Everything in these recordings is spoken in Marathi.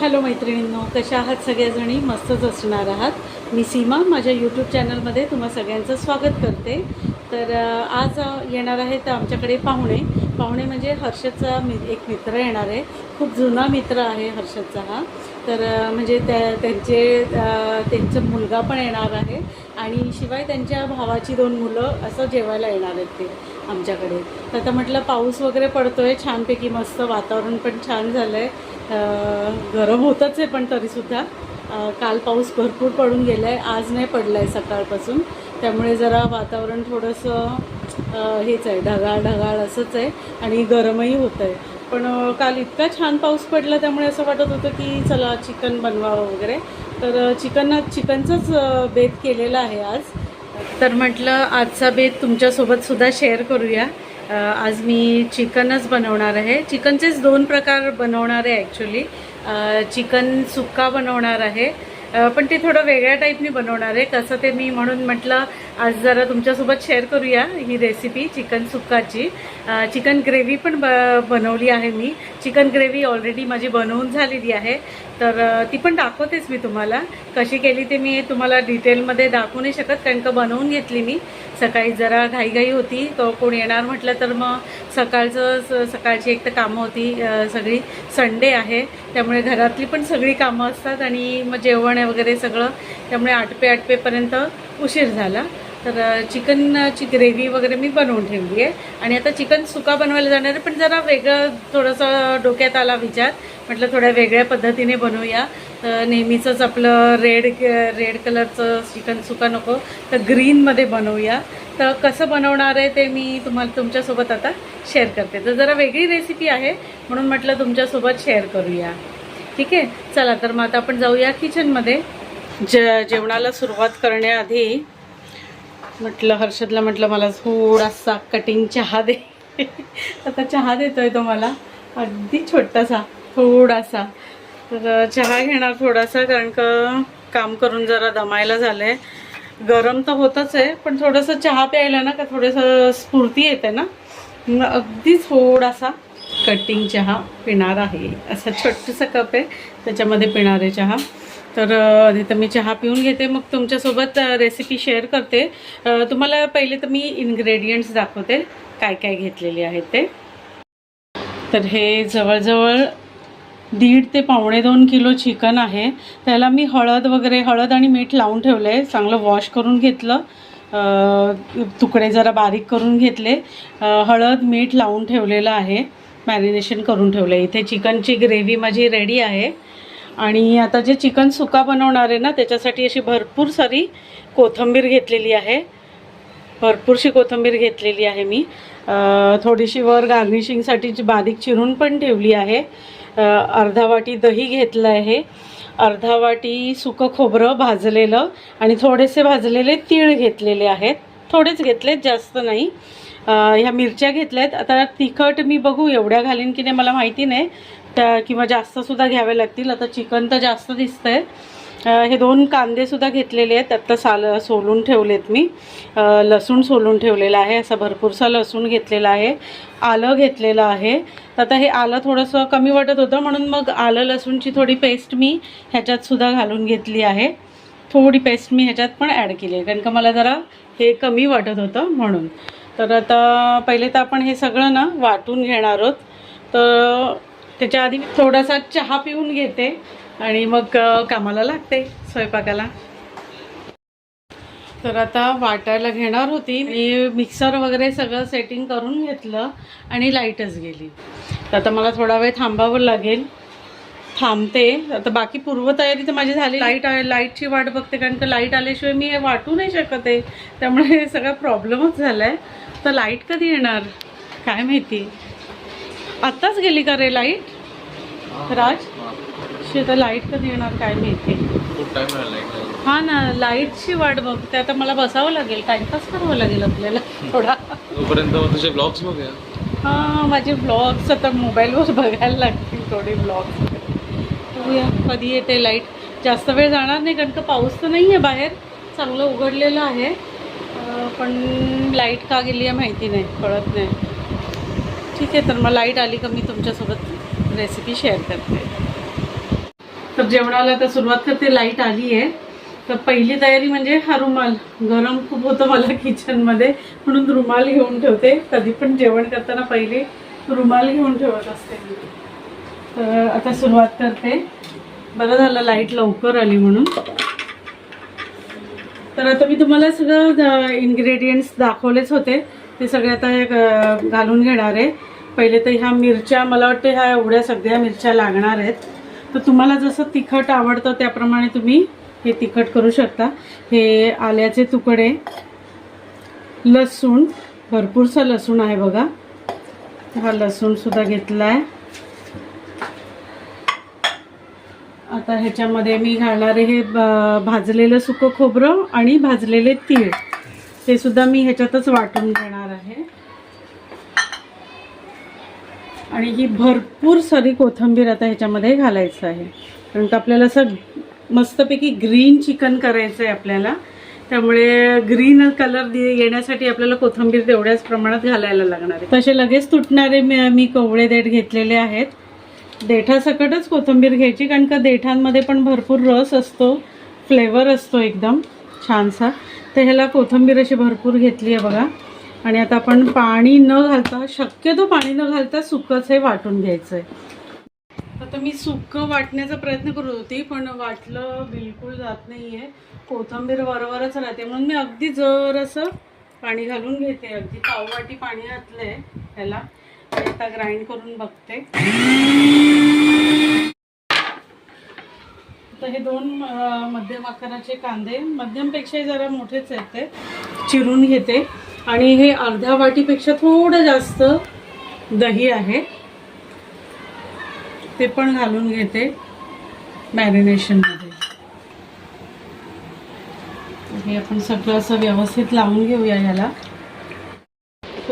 हॅलो मैत्रिणींनो कशा आहात सगळ्याजणी? मस्तच असणार आहात. मी सीमा माझ्या यूट्यूब चॅनलमध्ये तुम्हा सगळ्यांचं स्वागत करते. तर आज येणार आहे तर आमच्याकडे पाहुणे. पाहुणे म्हणजे हर्षदचा मि एक मित्र येणार आहे. खूप जुना मित्र आहे हर्षदचा हा. तर म्हणजे त्या त्यांचे त्यांचा मुलगा पण येणार आहे. आणि शिवाय त्यांच्या भावाची दोन मुलं असं जेवायला येणार आहेत ते आमच्याकडे. तर आता म्हटलं पाऊस वगैरे पडतो आहे छानपैकी मस्त वातावरण पण छान झालं आहे गरम होतच आहे पण तरीसुद्धा. काल पाऊस भरपूर पडून गेला आहे आज नाही पडला आहे सकाळपासून. त्यामुळे जरा वातावरण थोडंसं हेच आहे ढगाळ ढगाळ असंच आहे आणि गरमही होतं आहे पण काल इतका छान पाऊस पडला त्यामुळे असं वाटत होतं की चला चिकन बनवावं वगैरे. तर चिकनात चिकन चिकनचंच बेत केलेला आहे आज. तर म्हटलं आजचा बेत तुमच्यासोबतसुद्धा शेअर करूया. आज मी चिकनच बनवणार आहे. चिकनचेच दोन प्रकार बनवणार आहे ॲक्च्युली चिकन सुक्का बनवणार आहे. पण ते थोडं वेगळ्या टाईपनी बनवणार आहे. कसं ते मी म्हणून म्हटलं आज जरा तुमच्यासोबत शेअर करूया ही रेसिपी चिकन सुक्काची चिकन ग्रेव्ही पण ब बनवली आहे मी. चिकन ग्रेव्ही ऑलरेडी माझी बनवून झालेली आहे. तर ती पण दाखवतेच मी तुम्हाला. कशी केली ते मी तुम्हाला डिटेलमध्ये दाखवू नाही शकत कारण का बनवून घेतली मी. सकाळी जरा घाईघाई होती तो कोण येणार म्हटलं तर मग सकाळचं स- सकाळची एक तर कामं होती सगळी संडे आहे. त्यामुळे घरातली पण सगळी कामं असतात आणि मग जेवण वगैरे सगळं त्यामुळे आठपे आठपेपर्यंत उशीर झाला. तर चिकनची ग्रेव्ही वगैरे मी बनवून ठेवली आहे आणि आता चिकन सुका बनवायला जाणार आहे पण जरा वेगळं थोडंसं डोक्यात आला विचार. म्हटलं थोड्या वेगळ्या पद्धतीने बनवूया. तर नेहमीचंच आपलं रेड रेड कलरचं चिकन सुका नको तर ग्रीनमध्ये बनवूया. तर कसं बनवणार आहे ते मी तुम्हाला तुमच्यासोबत आता शेअर करते. तर जरा वेगळी रेसिपी आहे म्हणून म्हटलं तुमच्यासोबत शेअर करूया. ठीक आहे? चला तर मग आता आपण जाऊया किचनमध्ये जे जेवणाला सुरुवात करण्याआधी म्हटलं हर्षदला म्हटलं मला थोडासा कटिंग चहा दे. आता चहा देतोय तो मला अगदी छोटासा थोडासा. तर चहा घेणार थोडासा कारण का काम करून जरा दमायला झालं आहे गरम तर होतच आहे पण थोडंसं चहा प्यायला ना का थोडंसं स्फूर्ती येते ना. मग अगदी थोडासा कटिंग चहा पिणार आहे. असा छोटंसं कप आहे त्याच्यामध्ये पिणार आहे चहा. तर आधी तर मी चहा पिऊन घेते. मग तुमच्यासोबत रेसिपी शेअर करते. तुम्हाला पहिले तर मी इन्ग्रेडियंट्स दाखवते. काय काय घेतलेले आहेत ते. तर हे जवळजवळ दीड ते पावणे दोन किलो चिकन आहे. त्याला मी हळद वगैरे हळद आणि मीठ लावून ठेवलं. आहे चांगलं वॉश करून घेतलं. तुकडे जरा बारीक करून घेतले. हळद मीठ लावून ठेवलेलं आहे. मॅरिनेशन करून ठेवलं आहे इथे चिकनची ग्रेव्ही माझी रेडी आहे. आणि आता जे चिकन सुका बनवणार आहे ना त्याच्यासाठी अशी भरपूर सारी कोथिंबीर घेतलेली आहे. भरपूरशी कोथिंबीर घेतलेली आहे मी. थोडीशी वर गार्निशिंगसाठी जी बारीक चिरून पण ठेवली आहे. अर्धा वाटी दही घेतलं आहे. अर्धा वाटी सुकं खोबरं भाजलेलं आणि थोडेसे भाजलेले तीळ घेतलेले आहेत. थोडेच घेतलेत जास्त नाही. ह्या मिरच्या घेतल्या आहेत आता तिखट मी बघू एवढ्या घालीन की नाही मला माहिती नाही. त्या किंवा जास्तसुद्धा घ्यावे लागतील. आता चिकन तर जास्त दिसतं आहे हे दोन कांदेसुद्धा घेतलेले आहेत. आत्ता साल सोलून ठेवलेत मी. लसूण सोलून ठेवलेलं आहे. असा भरपूरसा लसूण घेतलेला आहे. आलं घेतलेलं आहे. तर आता हे आलं थोडंसं कमी वाटत होतं. म्हणून मग आलं लसूणची थोडी पेस्ट मी ह्याच्यातसुद्धा घालून घेतली आहे. थोडी पेस्ट मी ह्याच्यात पण ॲड केली आहे. कारण का मला जरा हे कमी वाटत होतं म्हणून. तर आता पहिले तर आपण हे सगळं ना वाटून घेणार आहोत. तर त्याच्या आधी मी थोडासा चहा पिऊन घेते आणि मग कामाला लागते स्वयंपाकाला. तर आता वाटायला घेणार होती मी मिक्सर वगैरे सगळं सेटिंग करून घेतलं आणि लाईटच गेली. तर आता मला थोडा वेळ थांबावं लागेल. थांबते. आता बाकी पूर्वतयारी तर माझी झाली. लाइट आहे लाईटची वाट बघते कारण का लाइट आल्याशिवाय मी हे वाटू नाही शकत आहे. त्यामुळे हे सगळा प्रॉब्लेमच झाला आहे तर लाइट कधी येणार? काय माहिती? आत्ताच गेली का रे लाइट? राज? शी आता लाइट कधी येणार? काय माहिती. हा ना लाईटची वाट बघते आता मला बसावं लागेल. टाइमपास करावं लागेल आपल्याला. थोडा. तोपर्यंत तुझे ब्लॉग्स बघूया. हा माझे ब्लॉग्स आता मोबाईलवर बघायला लागतील थोडे ब्लॉग्स बघूया कधी येते लाइट. जास्त वेळ जाणार नाही कारण का पाऊस तर नाही आहे बाहेर. चांगलं उघडलेलं आहे. पण लाइट का गेली आहे माहिती नाही. कळत नाही. ठीक आहे तर मग लाइट आली का मी तुमच्यासोबत रेसिपी शेअर करते. तर जेवणाला आता सुरुवात करते लाइट आली आहे. तर पहिली तयारी म्हणजे हा रुमाल. गरम खूप होतं मला किचनमध्ये म्हणून रुमाल घेऊन ठेवते. कधी पण जेवण करताना पहिले रुमाल घेऊन ठेवत असते तर आता सुरुवात करते. बरं झालं लाइट लवकर आली म्हणून. तर आता मी तुम्हाला सगळं इन्ग्रेडियंट्स दाखवलेच होते. ते सगळे आता घालून घेणार आहे. पहिले तर ह्या मिरच्या मला वाटते ह्या एवढ्या सगळ्या मिरच्या लागणार आहेत. तर तुम्हाला जसं तिखट आवडतं त्याप्रमाणे तुम्ही हे तिखट करू शकता. हे आल्याचे तुकडे लसूण भरपूरसा लसूण आहे बघा. हा लसूणसुद्धा घेतला आहे आता ह्याच्यामध्ये मी घालणारे हे ब- भाजलेलं सुकं खोबरं आणि भाजलेले तीळ ते सुद्धा मी ह्याच्यातच वाटून घेणार आहे. आणि ही भरपूर सारी कोथिंबीर आता ह्याच्यामध्ये घालायचं आहे. कारण का आपल्याला असं मस्तपैकी ग्रीन चिकन करायचं आहे आपल्याला. त्यामुळे ग्रीन कलर येण्यासाठी आपल्याला कोथिंबीर तेवढ्याच प्रमाणात घालायला लागणार आहे. तसे लगेच तुटणारे मी मी कवळे देठ घेतलेले आहेत. देठासकटच कोथिंबीर घ्यायची कारण का देठांमध्ये पण भरपूर रस असतो. फ्लेवर असतो एकदम छानसा. तर ह्याला कोथिंबीर अशी भरपूर घेतली आहे बघा. आणि आता आपण पाणी न घालता शक्यतो पाणी न घालता सुकंच हे वाटून घ्यायचं आहे आता मी सुकं वाटण्याचा प्रयत्न करत होती पण वाटलं बिलकुल जात नाही आहे कोथिंबीर वरवरच राहते. म्हणून मी अगदी जरासं पाणी घालून घेते. अगदी पाववाटी पाणी घातलं आहे ह्याला. आता ग्राइंड करून बघते. तर हे दोन मध्यम आकाराचे कांदे. मध्यमपेक्षाही जरा मोठेच आहेत ते. चिरून घेते. आणि हे अर्ध्या वाटीपेक्षा थोडं जास्त दही आहे. ते पण घालून घेते मॅरिनेशनमध्ये हे आपण सगळं असं व्यवस्थित लावून घेऊया ह्याला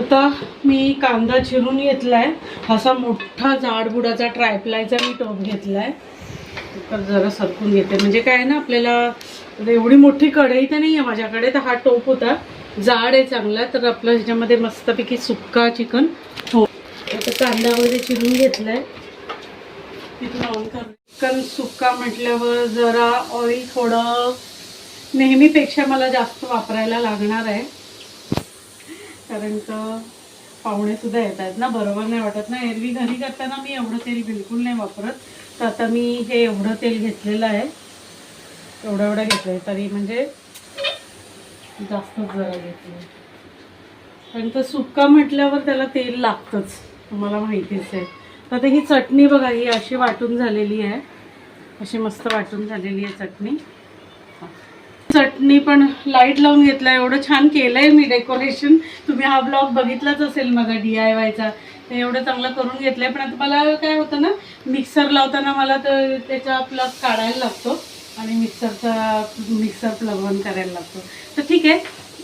आता मी कांदा चिरून घेतलाय. असा मोठा जाडबुडाचा ट्रायप्लायचा मी टोप घेतलाय. तर जरा सरकून घेते. म्हणजे काय आहे ना आपल्याला एवढी मोठी कढई तर नाही आहे माझ्याकडे तर हा टोप होता. जाड आहे चांगला तर आपलं ह्याच्यामध्ये मस्तपैकी सुक्का चिकन. हो. आता कांदा वगैरे चिरून घेतलाय. तिथून ऑन कर चिकन सुक्का म्हटल्यावर जरा ऑइल थोडं नेहमीपेक्षा मला जास्त वापरायला लागणार आहे. कारण का पाहुणेसुद्धा येत आहेत ना बरोबर नाही वाटत ना. एरवी घरी करताना मी एवढं तेल बिलकुल नाही वापरत. तर आता मी हे एवढं तेल घेतलेलं आहे. एवढं एवढं घेतलं आहे तरी म्हणजे जास्तच जरा घेतलं. कारण तर सुक्का म्हटल्यावर त्याला तेल लागतंच तुम्हाला माहितीच आहे. तर आता ही चटणी बघा ही अशी वाटून झालेली आहे. अशी मस्त वाटून झालेली आहे चटणी. चटणी पण लाइट लावून घेतला एवढं छान केलंय मी डेकोरेशन तुम्ही हा ब्लॉग बघितलाच असेल माझा डी आय वायचा ते एवढं चांगलं करून घेतलंय. पण आता मला काय होतं ना मिक्सर लावताना मला तर त्याचा प्लग काढायला लागतो. आणि मिक्सरचा मिक्सर प्लगवन करायला लागतो. तर ठीक आहे.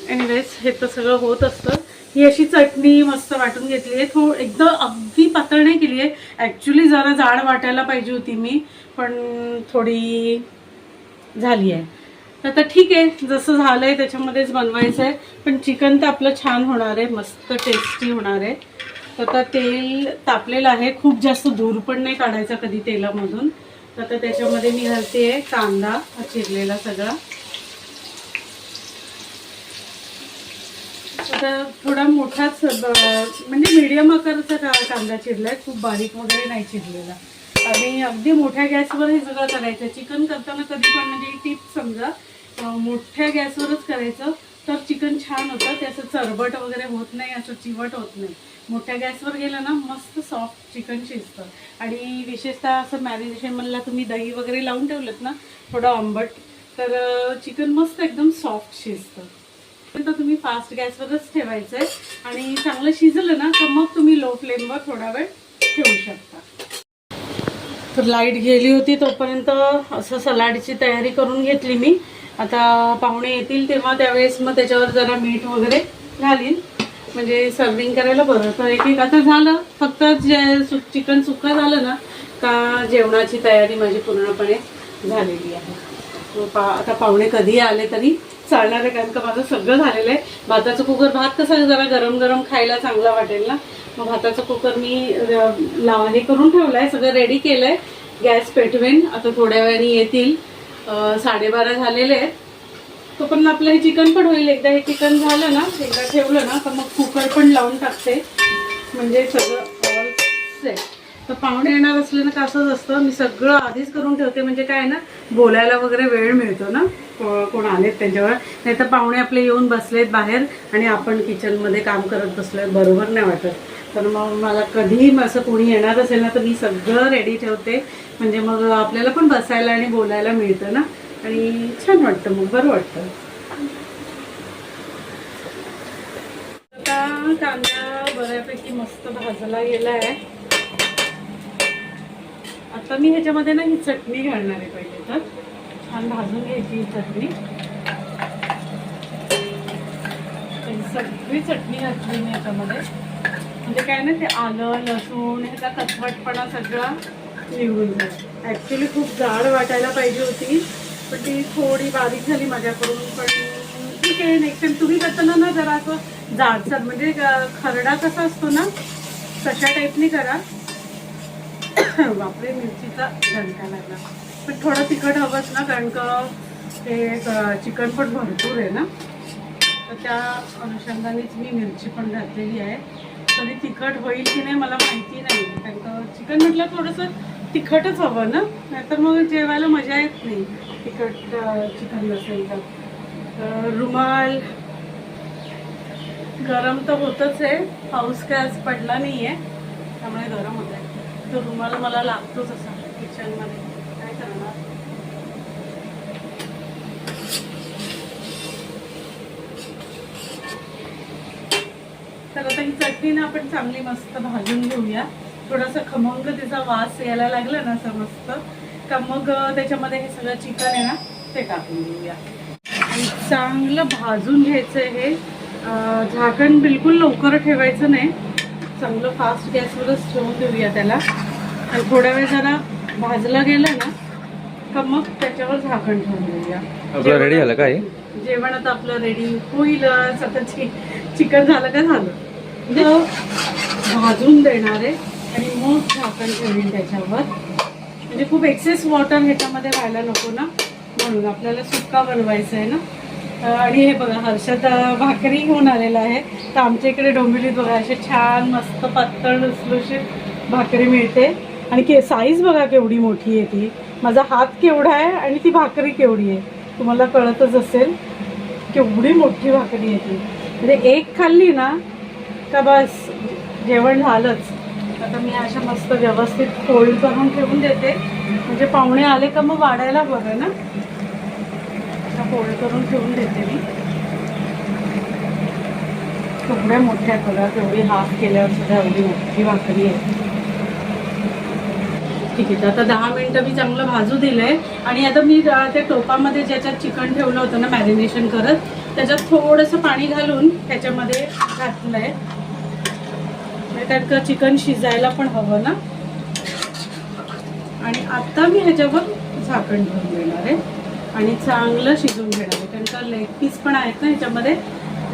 एनिवेज हे तर सगळं होत असतं. ही अशी चटणी मस्त वाटून घेतली आहे. थो एकदम अगदी पातळ नाही केली आहे. ॲक्च्युली जरा जाड वाटायला पाहिजे होती मी पण थोडी झाली आहे. तर आता ठीक आहे. जसं झालं आहे त्याच्यामध्येच बनवायचं आहे पण चिकन तर आपलं छान होणार आहे. मस्त टेस्टी होणार आहे. तर आता तेल तापलेलं आहे. खूप जास्त धूर पण नाही काढायचा कधी तेलामधून. तर आता त्याच्यामध्ये मी घालते कांदा हा चिरलेला सगळा. आता थोडा मोठाच म्हणजे मीडियम आकाराचा का- कांदा चिरलाय खूप बारीक वगैरे नाही चिरलेला. आणि अगदी मोठ्या गॅसवर हे सगळं करायचं. चिकन करताना कधी पण म्हणजे टिप समजा मोठ्या गॅसवरच करायचं तर चिकन छान होतं. त्याचं चरबट वगैरे होत नाही असं चिवट होत नाही. मोठ्या गॅसवर गेलं ना मस्त सॉफ्ट चिकन शिजतं. आणि विशेषतः असं मॅरिनेशन म्हणला तुम्ही दही वगैरे लावून ठेवलं ना थोडं आंबट तर चिकन मस्त एकदम सॉफ्ट शिजतं. तर तुम्ही फास्ट गॅसवरच ठेवायचं आहे आणि चांगलं शिजलं ना तर मग तुम्ही लो फ्लेमवर थोडा वेळ ठेवू शकता. तर लाइट गेली होती तोपर्यंत असं सलाडची तयारी करून घेतली मी. आता पाहुणे येतील तेव्हा त्यावेळेस मग त्याच्यावर जरा मीठ वगैरे घालीन. म्हणजे सर्विंग करायला बरं. तर एक एक आता झालं. फक्त जे सु चिकन सुक्का झालं ना का जेवणाची तयारी माझी पूर्णपणे झालेली आहे. मग पा आता पाहुणे कधी आले तरी चालणार आहे कारण का माझं सगळं झालेलं आहे. भाताचं कुकर भात कसं जरा गरम गरम खायला चांगला वाटेल ना. मग भाताचं कुकर मी अ, हे करून ठेवलं आहे सगळं रेडी केलं आहे गॅस पेटवेन. आता थोड्या वेळाने येतील. साडेबारा झालेले आहेत. तो पण आपलं हे चिकन पण होईल. एकदा हे चिकन झालं ना एकदा ठेवलं ना तर मग कुकर पण लावून टाकते. म्हणजे सगळं ऑल सेट तर पाहुणे येणार असले ना का असंच असतं. मी सगळं आधीच करून ठेवते. म्हणजे काय आहे ना बोलायला वगैरे वेळ मिळतो ना. कोण आलेत त्यांच्यावर. नाही तर पाहुणे आपले येऊन बसलेत बाहेर आणि आपण किचनमध्ये काम करत बसलोय. बरोबर नाही वाटत. तर मग मला कधीही असं कोणी येणार असेल ना तर मी सगळं रेडी ठेवते. म्हणजे मग आपल्याला पण बसायला आणि बोलायला मिळतं ना. आणि छान वाटतं मग बरं वाटतं. आता कांदा बऱ्यापैकी मस्त भाजला गेला आहे आता मी ह्याच्यामध्ये ना ही चटणी घालणार आहे पहिले तर. छान भाजून घ्यायची ही चटणी. सगळी चटणी घातली मी याच्यामध्ये म्हणजे काय ना ते आलं लसूण ह्याचा कचवटपणा सगळा निघून जाईल. ॲक्च्युली खूप जाड वाटायला पाहिजे होती. पण ती थोडी बारीक झाली माझ्याकडून पण ठीक आहे नेक्स्ट टाइम तुम्ही करताना ना जरा असं जाडसर म्हणजे खरडा कसा असतो ना तशा टाईपनी करा. बापरे मिरचीचा झणका लागला. पण थोडं तिखट हवंच ना कारण का ते चिकन पण भरपूर आहे ना. तर त्या अनुषंगानेच मी मिरची पण घातलेली आहे. तरी तिखट होईल की नाही मला माहिती नाही. कारण का चिकन म्हटलं थोडंसं तिखटच हवं ना. नाहीतर मग जेवायला मजा येत नाही. तिखट चिकन नसेल तर. तर रुमाल गरम तर होतच आहे. पाऊस काय आज पडला नाही आहे त्यामुळे गरम होत आहे तो रुमाल मला लागतोच असा किचनमध्ये काय करणार? तर आता ही चटणी ना आपण चांगली मस्त भाजून घेऊया. थोडासा खमंग तिचा वास यायला लागला ना असं मस्त. का मग त्याच्यामध्ये हे सगळं चिकन आहे ना ते टाकून घेऊया आणि चांगलं भाजून घ्यायचं आहे हे झाकण बिलकुल लवकर ठेवायचं नाही. चांगलं फास्ट गॅसवरच ठेवून देऊया त्याला. आणि थोड्या वेळ जरा भाजलं गेलं ना का मग त्याच्यावर झाकण ठेवून देऊया. आपलं रेडी झालं काय जेवण आता आपलं रेडी होईलच आता चिकन झालं का झालं. म्हणजे भाजून देणार आहे. आणि मग झाकण ठेवीन त्याच्यावर. म्हणजे खूप एक्सेस वॉटर ह्याच्यामध्ये व्हायला नको ना. म्हणून आपल्याला सुक्का बनवायचं आहे ना. आणि हे बघा हर्षद भाकरी घेऊन आलेला आहे. तर आमच्या इकडे डोंबिवलीत बघा असे छान मस्त पातळ लुसलुशीत भाकरी मिळते. आणि के साईज बघा केवढी मोठी आहे ती. माझा हात केवढा आहे आणि ती भाकरी केवढी आहे. तुम्हाला कळतच असेल केवढी मोठी भाकरी आहे ती. म्हणजे एक खाल्ली ना का बस जेवण झालंच. आता मी अशा मस्त व्यवस्थित फोल्ड करून ठेवून देते. म्हणजे पाहुणे आले का मग वाढायला बरं ना. अशा फोल्ड करून ठेवून देते मी. केवढ्या मोठ्या कलर एवढी हाफ केल्यावर सुद्धा एवढी मोठी भाकरी आहे. ठीक आहे तर आता दहा मिनटं मी चांगलं भाजू दिलंय. आणि आता मी त्या टोपामध्ये ज्याच्यात चिकन ठेवलं होतं ना मॅरिनेशन करत त्याच्यात थोडंसं पाणी घालून त्याच्यामध्ये घातलंय. आहे त्यात का चिकन शिजायला पण हवं ना? आणि आता मी ह्याच्यावर झाकण ठेवून देणार आहे. आणि चांगलं शिजून घेणार आहे. कारण का लेग पीस पण आहेत ना ह्याच्यामध्ये?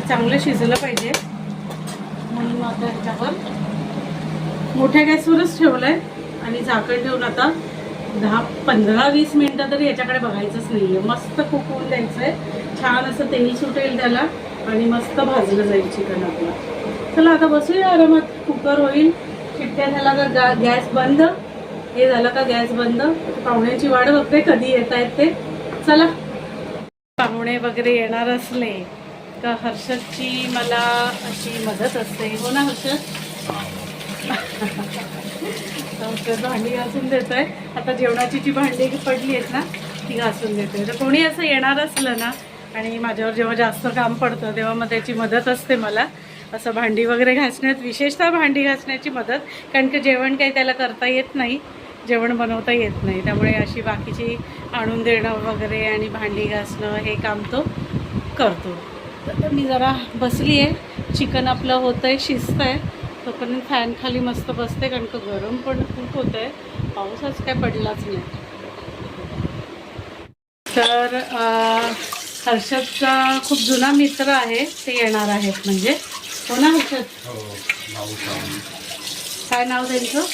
चांगलं शिजलं पाहिजे. म्हणून आता ह्याच्यावर मोठ्या गॅसवरच ठेवलंय. आणि झाकण ठेवून आता दहा पंधरा वीस मिनटं तरी याच्याकडे बघायचंच नाही आहे मस्त कुकवून द्यायचं आहे छान असं तेल सुटेल त्याला. आणि मस्त भाजलं जाईल चिकन आपलं. चला आता बसूया आरामात. कुकर होईल. शिट्ट्या झाला का गॅस बंद. हे झालं का गॅस बंद. पाहुण्याची वाट बघते कधी येत आहेत ते. चला. पाहुणे वगैरे येणार असले का हर्षदची मला अशी मदत असते. हो ना हर्षद? भांडी घासून देतोय. आता जेवणाची जी भांडी पडली आहेत ना ती घासून देते तर कोणी असं येणार असलं ना आणि माझ्यावर जेव्हा जास्त काम पडतं तेव्हा मग त्याची मदत असते मला. असं भांडी वगैरे घासण्यात विशेषतः भांडी घासण्याची मदत कारण की जेवण काही त्याला करता येत नाही जेवण बनवता येत नाही. त्यामुळे अशी बाकीची आणून देणं वगैरे आणि भांडी घासणं हे काम तो करतो. तर मी जरा बसली आहे. चिकन आपलं होतं आहे शिजतं आहे तोपर्यंत फॅन खाली मस्त बसते कारण का गरम पण खूप होतं आहे पाऊसच काय पडलाच नाही. तर हर्षदचा खूप जुना मित्र आहे ते येणार आहेत म्हणजे. हो ना? हर्षद काय नाव त्यांचं?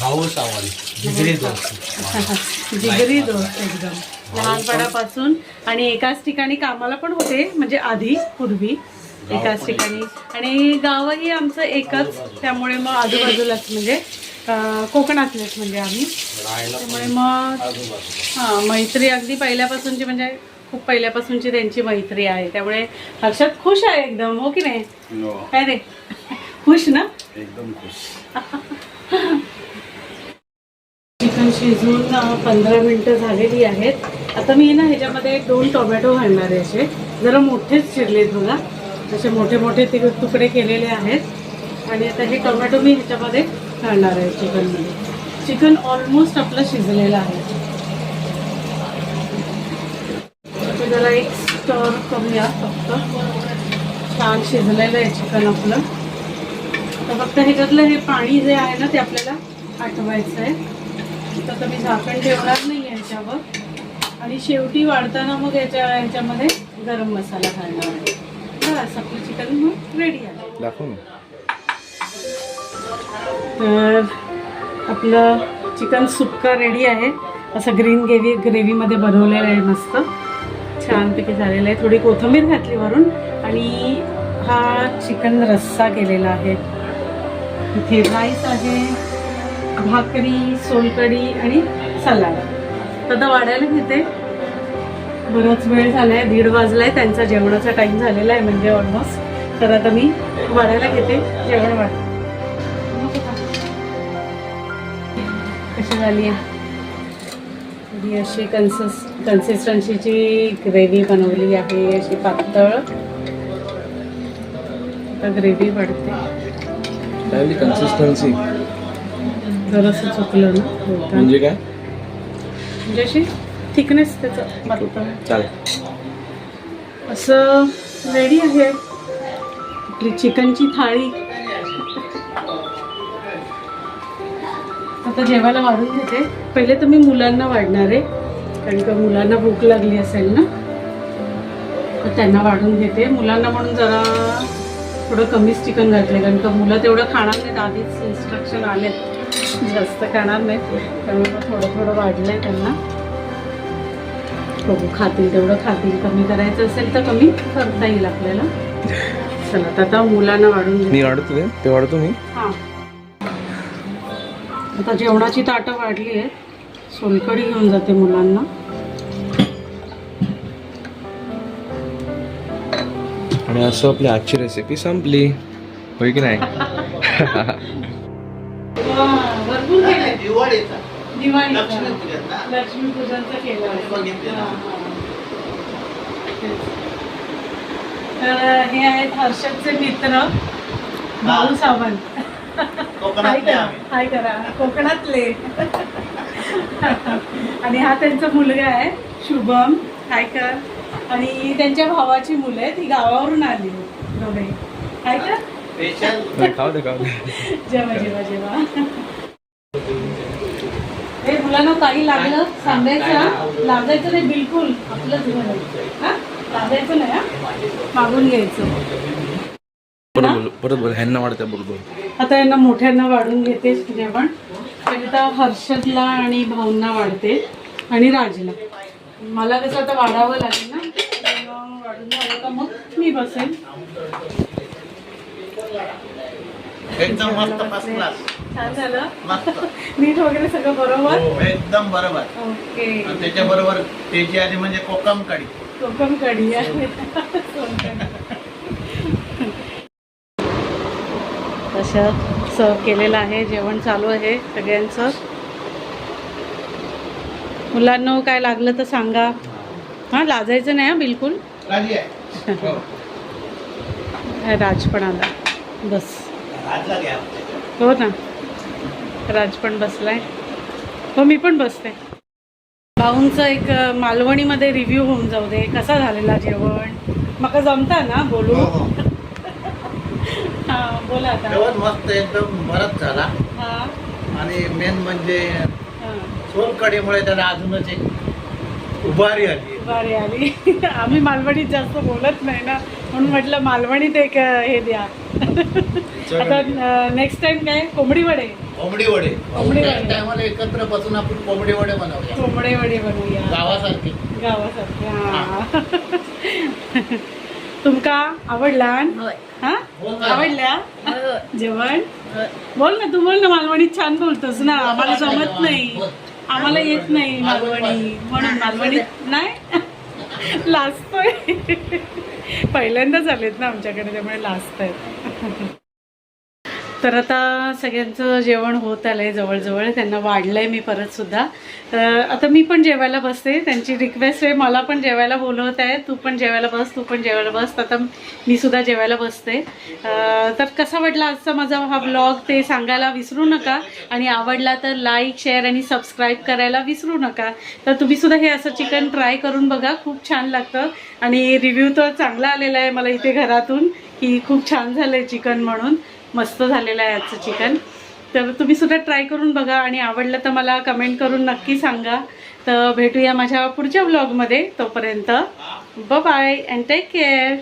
भाऊ सावंत. जिगरी दोस्त. जिगरी दोस्त एकदम. लहानपणापासून. आणि एकाच ठिकाणी कामाला पण होते म्हणजे आधी पूर्वी. एकाच ठिकाणी. आणि गावही आमचं एकच त्यामुळे मग आजूबाजूलाच म्हणजे कोकणातलेच म्हणजे आम्ही. त्यामुळे मग हां मैत्री अगदी पहिल्यापासूनची म्हणजे खूप पहिल्यापासूनची त्यांची मैत्री आहे. त्यामुळे हर्षद खुश आहे एकदम हो की नाही? काय रे? खुश ना? एकदम खुश. चिकन शिजवून अ, पंधरा मिनटं झालेली आहेत. आता मी ना ह्याच्यामध्ये दोन टोमॅटो घालणार आहे असे. जरा मोठेच चिरलेत बघा. असे मोठे मोठे ते तुकडे केलेले आहेत. आणि आता हे टोमॅटो मी ह्याच्यामध्ये घालणार आहे चिकनमध्ये. चिकन ऑलमोस्ट आपलं शिजलेलं आहे. जरा एक स्टर करूया फक्त. छान शिजलेलं आहे चिकन आपलं. तर फक्त ह्याच्यातलं हे पाणी जे आहे ना ते आपल्याला आटवायचं आहे तर मी झाकण ठेवणार नाही आहे याच्यावर आणि शेवटी वाढताना मग याच्या ह्याच्यामध्ये गरम मसाला घालणार आहे. बस आपलं चिकन मग रेडी आहे. तर आपलं चिकन सुक्का रेडी आहे. असं ग्रीन ग्रेव्ही ग्रेव्हीमध्ये बनवलेलं आहे मस्त. छानपैकी झालेलं आहे. थोडी कोथिंबीर घातली वरून आणि हा चिकन रस्सा केलेला आहे. इथे राईस आहे भाकरी सोलकडी आणि सलाड. तर आता वाढायला घेते. बराच वेळ झाला आहे दीड वाजला आहे त्यांचा जेवणाचा टाईम झालेला आहे म्हणजे ऑलमोस्ट तर आता मी वाढायला घेते जेवण वाढ. कशी झाली? आहे अशी कन्सस कन्सिस्टन्सीची ग्रेव्ही बनवली आहे अशी पातळ. आता ग्रेव्ही वाढते. कन्सिस्टन्सी जरासं चुकलं ना? बोलताना. म्हणजे काय? म्हणजे अशी थिकनेस त्याचं असं रेडी आहे. आपली चिकनची थाळी. आता जेवायला वाढून घेते. पहिले तर मी मुलांना वाढणार आहे. कारण का मुलांना भूक लागली असेल ना? तर त्यांना वाढून घेते. मुलांना म्हणून जरा थोडं कमीच चिकन घातले कारण का मुलं तेवढं खाणार नाहीत. आधीच इन्स्ट्रक्शन आलेत. जास्त खाणार नाहीत. त्यामुळे थोडं थोडं वाढलं आहे त्यांना. बघू खातील तेवढं खातील. कमी करायचं असेल तर कमी करता येईल आपल्याला. चला तर आता मुलांना वाढून. मी वाढतो ते वाढतो मी. हां. आता जेवणाची ताटं वाढली आहेत. सोलकढी घेऊन जाते मुलांना. आणि असं आपली आजची रेसिपी संपली. होय की नाही. तर हे आहेत हर्षदचे मित्र भाऊ सावंत. हाय करा हाय करा. कोकणातले. आणि हा त्यांचा मुलगा आहे शुभम हाय कर आणि त्यांच्या भावाची मुलं आहेत ती गावावरून आली दोघे हाय कर स्पेशल. खाऊ दे खाऊ दे. जेवा जेवा जेवा. हे मुलांना काही लागलं? सांगायचं? लागायचं नाही बिलकुल. आपलंच घर आहे. हा? लागायचं नाही हा? मागून घ्यायचं. परत ह्यांना वाढत्या बरोबर. आता यांना मोठ्यांना वाढून घेते जेवण? तर हर्षदला आणि भाऊंना वाढते आणि राजला. मला कसं आता वाढावं लागेल ना? वाढून झालं का मग मी बसेल? एकदम मस्त फर्स्ट क्लास छान झालं. मस्त. मीठ वगैरे सगळं बरोबर? हो, एकदम बरोबर. ओके. आणि त्याच्याबरोबर त्याची आधी म्हणजे कोकम कढी. कोकम कढी आहे. सोलकढी. सर्व केलेलं आहे जेवण चालू आहे सगळ्यांचं. मुलांना काय लागलं तर सांगा. हां लाजायचं नाही हां बिलकुल. राजी हो. राज पण आला. बस. हो ना. राज पण बसलाय. हो मी पण बसते. भाऊंचा एक मालवणीमध्ये रिव्ह्यू होऊन जाऊ दे. कसा झालेला जेवण? मका जमता ना बोलू? हो. हां. बोला जेवण मस्त एकदम बरंच झाला. हां. आणि मेन म्हणजे सोलकढीमुळे त्याला अजूनच एक उभारी आली. बरे आली. आम्ही मालवणीत जास्त बोलत नाही ना. म्हणून म्हटलं मालवणीत एक हे द्या. आता नेक्स्ट टाइम काय? कोंबडी वडे. कोंबडी वडे. कोंबडी वडे. टायमाला एकत्र बसून आपण कोंबडी वडे बनवूया. कोंबडे वडे बनवूया. गावासारखे. गावासारखे हा. तुमका आवडलान हा? ना. आवडल्या जेवण. बोल ना तू बोल ना मालवणीत छान बोलतोस ना. आम्हाला जमत नाही. बोल. आम्हाला येत नाही मालवणी. म्हणून मालवणी नाही. लाजतोय. पहिल्यांदाच आलेत ना आमच्याकडे त्यामुळे लाजतायत तर आता सगळ्यांचं जेवण होत आलं आहे जवळजवळ त्यांना वाढलं आहे मी परत सुद्धा. तर आता मी पण जेवायला बसते त्यांची रिक्वेस्ट आहे मला पण जेवायला बोलवत आहे तू पण जेवायला बस तू पण जेवायला बस आता मी सुद्धा जेवायला बसते. तर कसा वाटला आजचा माझा हा ब्लॉग ते सांगायला विसरू नका आणि आवडला तर लाईक शेअर आणि सबस्क्राईब करायला विसरू नका. तर तुम्ही सुद्धा हे असं चिकन ट्राय करून बघा खूप छान लागतं. आणि रिव्ह्यू तर चांगला आलेला आहे मला इथे घरातून की खूप छान झालं आहे चिकन म्हणून. मस्त झालेलं आहे आजचं चिकन. तर तुम्ही सुद्धा ट्राय करून बघा आणि आवडलं तर मला कमेंट करून नक्की सांगा. तर भेटूया माझ्या पुढच्या व्लॉगमध्ये तोपर्यंत. ब बाय अँड टेक केअर